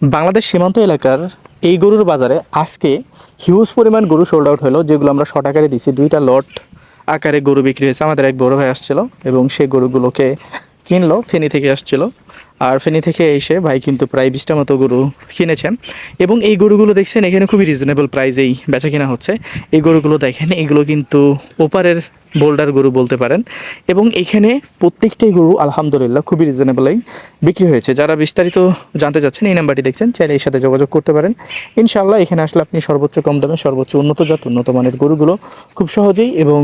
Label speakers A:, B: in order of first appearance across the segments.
A: বাংলাদেশ সীমান্ত এলাকার এই গরুর বাজারে আজকে হিউজ পরিমাণ গরু সোল্ড আউট হলো, যেগুলো আমরা শর্ট আকারে দিছি। দুইটা লট আকারে গরু বিক্রি হয়েছে। আমাদের এক বড় ভাই আসছিল এবং সেই গরুগুলোকে কিনলো, ফেনি থেকে আসছিল। আর ফেনী থেকে এসে ভাই কিন্তু প্রায় বিশটা মতো গরু কিনেছেন এবং এই গরুগুলো দেখছেন, এখানে খুবই রিজনেবল প্রাইজেই বেচা কিনা হচ্ছে। এই গরুগুলো দেখেন, এগুলো কিন্তু ওপারের বোল্ডার গরু বলতে পারেন। এবং এখানে প্রত্যেকটাই গরু আলহামদুলিল্লাহ খুবই রিজনেবলেই বিক্রি হয়েছে। যারা বিস্তারিত জানতে চাচ্ছেন, এই নাম্বারটি দেখছেন, চাইলে এর সাথে যোগাযোগ করতে পারেন। ইনশাআল্লাহ এখানে আসলে আপনি সর্বোচ্চ কম দামে সর্বোচ্চ উন্নত জাত, উন্নত মানের গরুগুলো খুব সহজেই এবং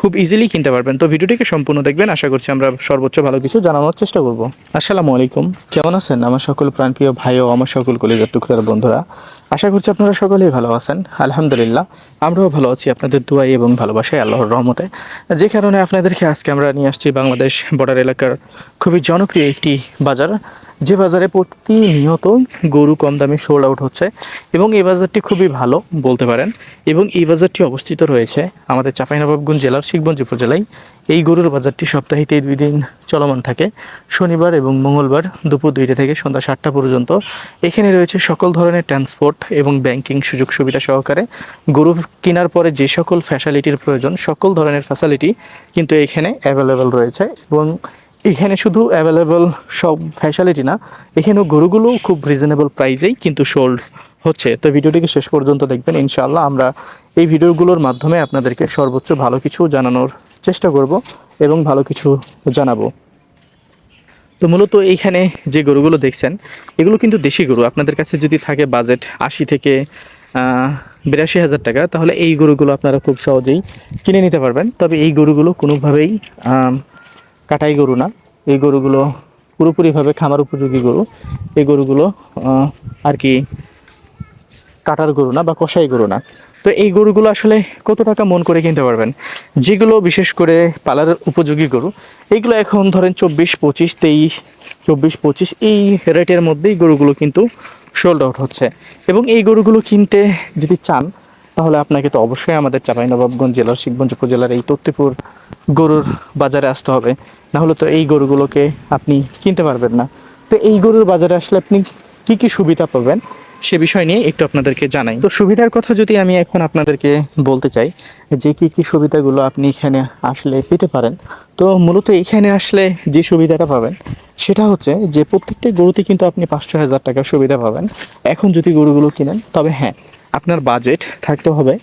A: খুব ইজিলি কিনতে পারবেন। তো ভিডিওটিকে সম্পূর্ণ দেখবেন। আশা করছি আমরা সর্বোচ্চ ভালো কিছু জানানোর চেষ্টা করব। আসসালামু আলাইকুম। কেমন আছেন? আমার সকল প্রাণপ্রিয় ভাই ও আমার সকল কলেজের টুকরার বন্ধুরা। আশা করছি আপনারা সকলেই ভালো আছেন। আলহামদুলিল্লাহ, আমরাও ভালো আছি আপনাদের দোয়াই এবং ভালোবাসায়, আল্লাহর রহমতে। যে কারণে আপনাদেরকে আজকে আমরা নিয়ে আসছি বাংলাদেশ বর্ডার এলাকার খুবই জনপ্রিয় একটি বাজার। যে বাজারে প্রতিনিয়ত গরু কম দামে সোল্ড আউট হচ্ছে এবং এই বাজারটি খুবই ভালো বলতে পারেন এবং এই বাজারটি অবস্থিত রয়েছে আমাদের চাঁপাইনবাবগঞ্জ জেলার শিখগঞ্জ উপজেলায়। এই গরুর বাজারটি সপ্তাহিতে দুই দিন চলমান থাকে। শনিবার এবং মঙ্গলবার দুপুর দুইটা থেকে সন্ধ্যা সাতটা পর্যন্ত। এখানে রয়েছে সকল ধরনের ট্রান্সপোর্ট এবং ব্যাংকিং সুযোগ সুবিধা সহকারে। গরু কেনার পরে যে সকল ফ্যাসিলিটির প্রয়োজন, সকল ধরনের ফ্যাসিলিটি কিন্তু এখানে অ্যাভেলেবেল রয়েছে এবং এখানে শুধু অ্যাভেলেবল সব ফ্যাসিলিটি না, এখানেও গরুগুলো খুব রিজনেবল প্রাইজেই কিন্তু সোল্ড হচ্ছে। তো ভিডিওটিকে শেষ পর্যন্ত দেখবেন, ইনশাআল্লাহ আমরা এই ভিডিওগুলোর মাধ্যমে আপনাদেরকে সর্বোচ্চ ভালো কিছু জানানোর চেষ্টা করব এবং ভালো কিছু জানাব। তো মূলত এইখানে যে গরুগুলো দেখছেন, এগুলো কিন্তু দেশি গরু। আপনাদের কাছে যদি থাকে বাজেট আশি থেকে বিরাশি হাজার টাকা, তাহলে এই গরুগুলো আপনারা খুব সহজেই কিনে নিতে পারবেন। তবে এই গরুগুলো কোনোভাবেই কাটাই গরু না। এই গরুগুলো পুরোপুরিভাবে খামার উপযোগী গরু। এই গরুগুলো আর কি কাটার গরু না বা কষাই গরু না। তো এই গরুগুলো আসলে কত টাকা মন করে কিনতে পারবেন? যেগুলো বিশেষ করে পালার উপযোগী গরু। এইগুলো এখন ধরেন চব্বিশ, পঁচিশ, তেইশ, চব্বিশ, পঁচিশ, এই রেটের মধ্যেই গরুগুলো কিন্তু সোল্ড আউট হচ্ছে। এবং এই গরুগুলো কিনতে যদি চান তাহলে আপনাকে তো অবশ্যই আমাদের চাঁপাইনবাবগঞ্জ জেলার শিখগঞ্জ উপজেলার এই তত্ত্বপুর গরুর বাজারে আসতে হবে। না হলে তো এই গরুগুলোকে আপনি কিনতে পারবেন না। তো এই গরুর বাজারে আসলে আপনি কি কি সুবিধা পাবেন সে বিষয় নিয়ে একটু আপনাদেরকে জানাই। তো সুবিধার কথা যদি আমি এখন আপনাদেরকে বলতে চাই, যে কি কি সুবিধাগুলো আপনি এখানে আসলে পেতে পারেন। তো মূলত এখানে আসলে যে সুবিধাটা পাবেন, সেটা হচ্ছে যে প্রত্যেকটা গরুতে কিন্তু আপনি পাঁচশো হাজার টাকার সুবিধা পাবেন। এখন যদি গরুগুলো কিনেন, তবে হ্যাঁ আপনার বাজেট থাকতে হবে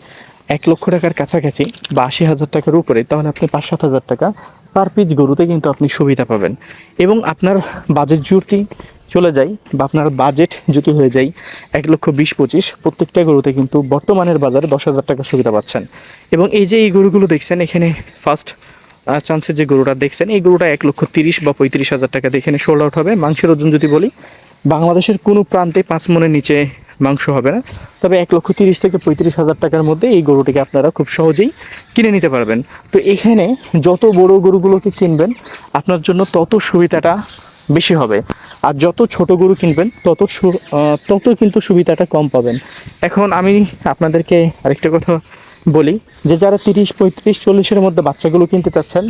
A: এক লক্ষ টাকার কাছাকাছি বা আশি হাজার টাকার উপরে, তাহলে আপনি পাঁচ সাত হাজার টাকা পার পিস গরুতে কিন্তু আপনি সুবিধা পাবেন। এবং আপনার বাজেট জুটি চলে যায় বা আপনার বাজেট যদি হয়ে যায় এক লক্ষ বিশ পঁচিশ, প্রত্যেকটা গরুতে কিন্তু বর্তমানের বাজারে দশ হাজার টাকা সুবিধা পাচ্ছেন। এবং এই যে এই গরুগুলো দেখছেন, এখানে ফার্স্ট চান্সের যে গরুটা দেখছেন, এই গরুটা এক লক্ষ তিরিশ বা পঁয়ত্রিশ হাজার টাকাতে এখানে সোল্ড আউট হবে। মাংসের ওজন যদি বলি, বাংলাদেশের কোনো প্রান্তে পাঁচ মনের নিচে মাংস হবে না। তবে এক লক্ষ তিরিশ থেকে পঁয়ত্রিশ হাজার টাকার মধ্যে এই গরুটিকে আপনারা খুব সহজেই কিনে নিতে পারবেন। তো এখানে যত বড় গরুগুলোকে কিনবেন, আপনার জন্য তত সুবিধাটা বেশি হবে। আর যত ছোট গরু কিনবেন, তত তত কিন্তু সুবিধাটা কম পাবেন। এখন আমি আপনাদেরকে আরেকটা কথা বলি, যে যারা তিরিশ, পঁয়ত্রিশ, চল্লিশের মধ্যে বাচ্চাগুলো কিনতে চাচ্ছেন,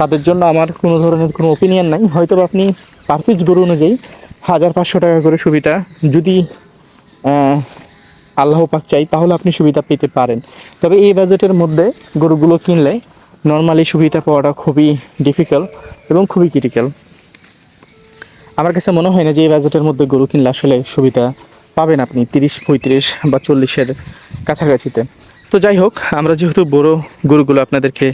A: তাদের জন্য আমার কোনো ধরনের কোনো ওপিনিয়ন নাই। হয়তো আপনি পার পিস গরু অনুযায়ী হাজার পাঁচশো টাকা করে সুবিধা যদি আল্লাহ পাক চাই, তাহলে আপনি সুবিধা পেতে পারেন। তবে এই বাজেটের মধ্যে গরুগুলো কিনলে নর্মালি সুবিধা পাওয়াটা খুবই ডিফিকাল্ট এবং খুবই ক্রিটিক্যাল আমার কাছে মনে হয় না যে এই বাজেটের মধ্যে গরু কিনলে আসলে সুবিধা পাবেন আপনি তিরিশ, পঁয়ত্রিশ বা চল্লিশের কাছাকাছিতে। তো যাই হোক, আমরা যেহেতু বড় গরুগুলো আপনাদেরকে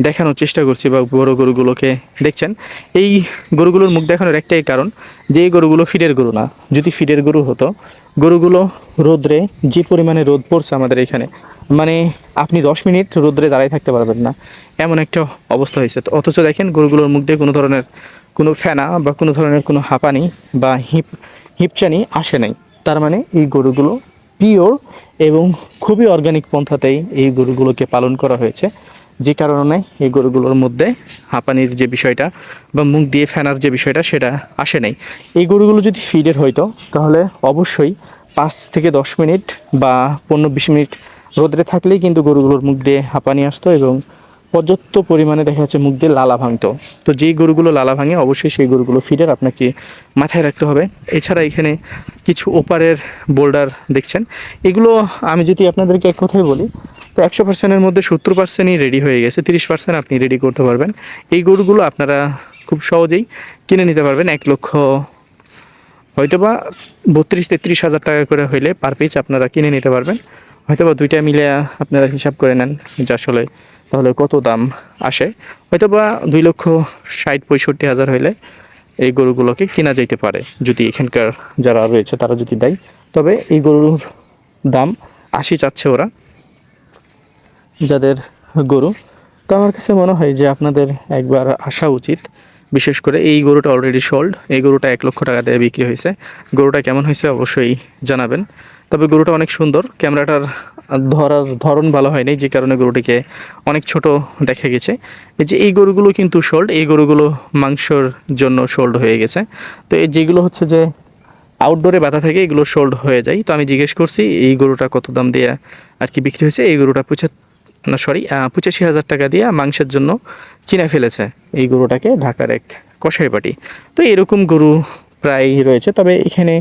A: দেখানোর চেষ্টা করছি বা বড় গরুগুলোকে দেখছেন। এই গরুগুলোর মুখ দেখানোর একটাই কারণ যে এই গরুগুলো ফিডের গরু না। যদি ফিডের গরু হতো, গরুগুলো রোদ্রে যে পরিমাণে রোদ পড়ছে আমাদের এখানে মানে আপনি দশ মিনিট রোদ্রে দাঁড়ায় থাকতে পারবেন না। এমন একটা অবস্থা হয়েছে। অথচ দেখেন গরুগুলোর মুখ দিয়ে কোনো ধরনের কোনো ফেনা বা কোনো ধরনের কোনো হাঁপানি বা হিপ, হিপচানি আসে নাই। তার মানে এই গরুগুলো পিওর এবং খুবই অর্গানিক পন্থাতেই এই গরুগুলোকে পালন করা হয়েছে। যে কারণে এই গরুগুলোর মধ্যে হাঁপানির যে বিষয়টা বা মুখ দিয়ে ফেনার যে বিষয়টা সেটা আসে নাই। এই গরুগুলো যদি ফিডের হইতো তাহলে অবশ্যই পাঁচ থেকে দশ মিনিট বা পনেরো বিশ মিনিট রোদরে থাকলেই কিন্তু গরুগুলোর মুখ দিয়ে হাঁপানি আসতো এবং পর্যাপ্ত পরিমাণে দেখা যাচ্ছে মুখ দিয়ে লালা ভাঙতো। তো যেই গরুগুলো লালা ভাঙে, অবশ্যই সেই গরুগুলো ফিডের আপনাকে মাথায় রাখতে হবে। এছাড়া এখানে কিছু ওপারের বোল্ডার দেখছেন। এগুলো আমি যদি আপনাদেরকে এক কথায় বলি তো একশো পার্সেন্টের মধ্যে সত্তর পার্সেন্টই রেডি হয়ে গেছে, তিরিশ পার্সেন্ট আপনি রেডি করতে পারবেন। এই গরুগুলো আপনারা খুব সহজেই কিনে নিতে পারবেন, এক লক্ষ হয়তোবা বত্রিশ, তেত্রিশ হাজার টাকা করে হইলে পার পিস আপনারা কিনে নিতে পারবেন। হয়তোবা দুইটা মিলে আপনারা হিসাব করে নেন যে আসলে তাহলে কত দাম আসে। হয়তোবা দুই লক্ষ ষাট, পঁয়ষট্টি হাজার হইলে এই গরুগুলোকে কেনা যেতে পারে, যদি এখানকার যারা রয়েছে তারা যদি দেয়। তবে এই গরুর দাম আশি চাচ্ছে ওরা। যাদের গরু। তো আমার কাছে মনে হয় যে আপনাদের একবার আসা উচিত। বিশেষ করে এই গরুটা অলরেডি সোল্ড এই গরুটা এক লক্ষ টাকা দিয়ে বিক্রি হয়েছে। গরুটা কেমন হয়েছে অবশ্যই জানাবেন। তবে গরুটা অনেক সুন্দর, ক্যামেরাটার ধরার ধরন ভালো হয়নি, যে কারণে গরুটিকে অনেক ছোট দেখা গেছে। এই যে এই গরুগুলো কিন্তু সোল্ড এই গরুগুলো মাংসর জন্য সোল্ড হয়ে গেছে। তো এই যেগুলো হচ্ছে যে আউটডোরে বাধা থেকে, এগুলো সোল্ড হয়ে যায়। তো আমি জিজ্ঞেস করছি, এই গরুটা কত দাম দিয়ে আর কি বিক্রি হয়েছে? এই গরুটা পঁচাত্তর না সরি পঁচাশি হাজার টাকা দিয়ে মাংসের জন্য কিনে ফেলেছে এই গরুটাকে ঢাকার এক কষাই পাটি। তো এরকম গরু প্রায় রয়েছে, তবে এখানে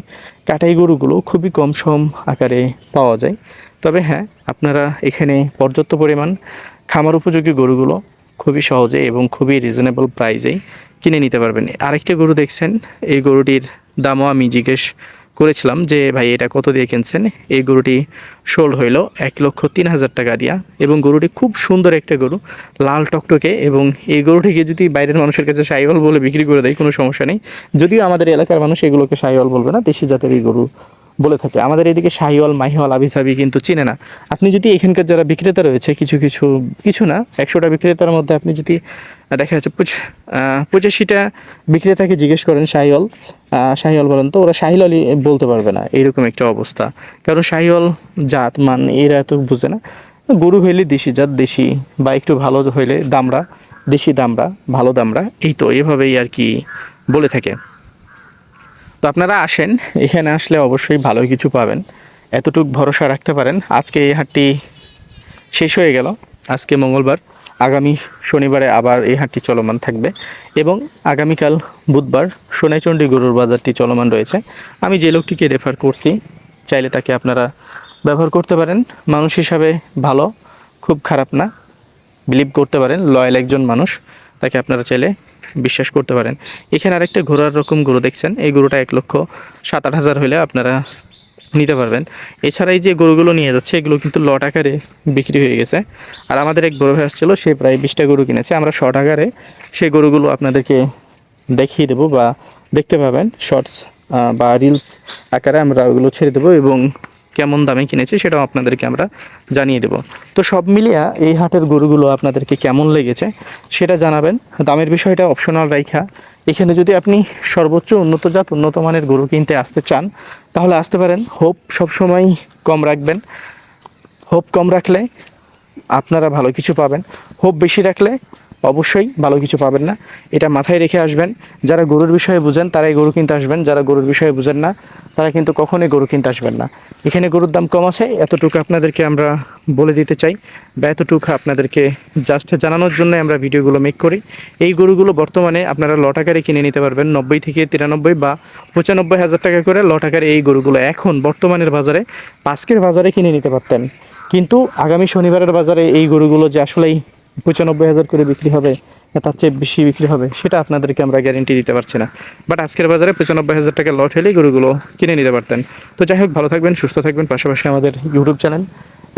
A: কাটাই গরুগুলো খুবই কম সম আকারে পাওয়া যায়। তবে হ্যাঁ আপনারা এখানে পর্যাপ্ত পরিমাণ খামার উপযোগী গরুগুলো খুবই সহজে এবং খুবই রিজনেবল প্রাইজেই কিনে নিতে পারবেন। আরেকটা গরু দেখছেন, এই গরুটির দামও আমি জিজ্ঞেস করেছিলাম যে, ভাই, এটা কত দিয়ে কিনছেন? এই গরুটি সোল্ড হইল এক লক্ষ তিন হাজার টাকা দিয়া। এবং গরুটি খুব সুন্দর একটা গরু, লাল টকটকে। এবং এই গরুটিকে যদি বাইরের মানুষের কাছে সাইওয়াল বলে বিক্রি করে দেয়, কোনো সমস্যা নেই। যদিও আমাদের এলাকার মানুষ এগুলোকে সাইওয়াল বলবে না, দেশি জাতের এই গরু বলে থাকে। আমাদের এদিকে শাহিওয়াল মাহিওয়াল আবিসাবি কিন্তু চিনে না। আপনি যদি এখানকার যারা বিক্রেতা রয়েছে, কিছু কিছু কিছু না, একশোটা বিক্রেতার মধ্যে আপনি যদি, দেখা যাচ্ছে, পঁচ- পঁচাশিটা বিক্রেতাকে জিজ্ঞেস করেন শাহিওয়াল শাহিওয়াল বলেন তো, ওরা শাহিওয়ালই বলতে পারবে না, এইরকম একটা অবস্থা। কারণ শাহিওয়াল জাত, মান, এরা তো বুঝে না। গরু হইলে দেশি জাত, দেশি বা একটু ভালো হইলে দামরা দেশি দামরা ভালো দামরা এই তো এভাবেই আর কি বলে থাকে। তো আপনারা আসেন, এখানে আসলে অবশ্যই ভালো কিছু পাবেন। এতটুক ভরসা রাখতে পারেন। আজকে এই হাটটি শেষ হয়ে গেল। আজকে মঙ্গলবার। আগামী শনিবারে আবার এই হাটটি চলমান থাকবে এবং আগামীকাল বুধবার সোনাইচণ্ডী গরুর বাজারটি চলমান রয়েছে। আমি যে লোকটিকে রেফার করছি, চাইলে তাকে আপনারা ব্যবহার করতে পারেন। মানুষ হিসাবে ভালো, খুব খারাপ না। বিলিভ করতে পারেন লয়াল একজন মানুষ, তাকে আপনারা চাইলে বিশ্বাস করতে পারেন। এখানে আরেকটা ঘোড়ার রকম গরু দেখছেন। এই গরুটা এক লক্ষ সাত আট হাজার হলে আপনারা নিতে পারবেন। এছাড়া এই যে গরুগুলো নিয়ে যাচ্ছে, এগুলো কিন্তু লট আকারে বিক্রি হয়ে গেছে। আর আমাদের এক বড় ভাই সে প্রায় বিশটা গরু কিনেছে। আমরা শর্ট আকারে সেই গরুগুলো আপনাদেরকে দেখিয়ে দেবো বা দেখতে পাবেন। শর্টস বা রিলস আকারে আমরা ওগুলো ছেড়ে দেবো এবং কেমন দামে কিনেছি সেটাও আপনাদেরকে আমরা জানিয়ে দেব। তো সব মিলিয়ে এই হাটের গরুগুলো আপনাদেরকে কেমন লেগেছে সেটা জানাবেন। দামের বিষয়টা অপশনাল রাইখা। এখানে যদি আপনি সর্বোচ্চ উন্নত জাত, উন্নত মানের গরু কিনতে আসতে চান, তাহলে আসতে পারেন। হোপ সবসময় কম রাখবেন। হোপ কম রাখলে আপনারা ভালো কিছু পাবেন। হোপ বেশি রাখলে অবশ্যই ভালো কিছু পাবেন না। এটা মাথায় রেখে আসবেন, যারা গরুর বিষয়ে বুঝেন তারাই গরু কিনতে আসবেন, যারা গরুর বিষয়ে বুঝেন না তারা কিন্তু কখনোই গরু কিনতে আসবেন না। এখানে গরুর দাম কম আছে, এতটুকু আপনাদেরকে আমরা বলে দিতে চাই বা এতটুকু আপনাদেরকে জাস্ট জানানোর জন্য আমরা ভিডিওগুলো মেক করি। এই গরুগুলো বর্তমানে আপনারা লট আকারে কিনে নিতে পারবেন, নব্বই থেকে তিরানব্বই বা পঁচানব্বই হাজার টাকা করে লট আকারে এই গরুগুলো এখন বর্তমানের বাজারে, আজকের বাজারে কিনে নিতে পারতেন। কিন্তু আগামী শনিবারের বাজারে এই গরুগুলো যে আসলেই পঁচানব্বই হাজার করে বিক্রি হবে তার চেয়ে বেশি বিক্রি হবে, সেটা আপনাদেরকে আমরা গ্যারেন্টি দিতে পারছি না। বাট আজকের বাজারে পঁচানব্বই হাজার টাকা লট হলেই গরুগুলো কিনে নিতে পারতেন। তো যাই হোক, ভালো থাকবেন, সুস্থ থাকবেন, পাশাপাশি আমাদের ইউটিউব চ্যানেল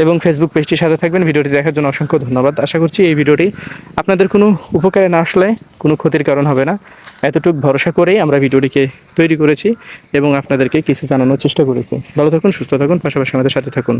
A: এবং ফেসবুক পেজটির সাথে থাকবেন। ভিডিওটি দেখার জন্য অসংখ্য ধন্যবাদ। আশা করছি এই ভিডিওটি আপনাদের কোনো উপকারে না আসলে কোনো ক্ষতির কারণ হবে না। এতটুকু ভরসা করেই আমরা ভিডিওটিকে তৈরি করেছি এবং আপনাদেরকে কিছু জানানোর চেষ্টা করেছি। ভালো থাকুন, সুস্থ থাকুন, পাশাপাশি আমাদের সাথে থাকুন।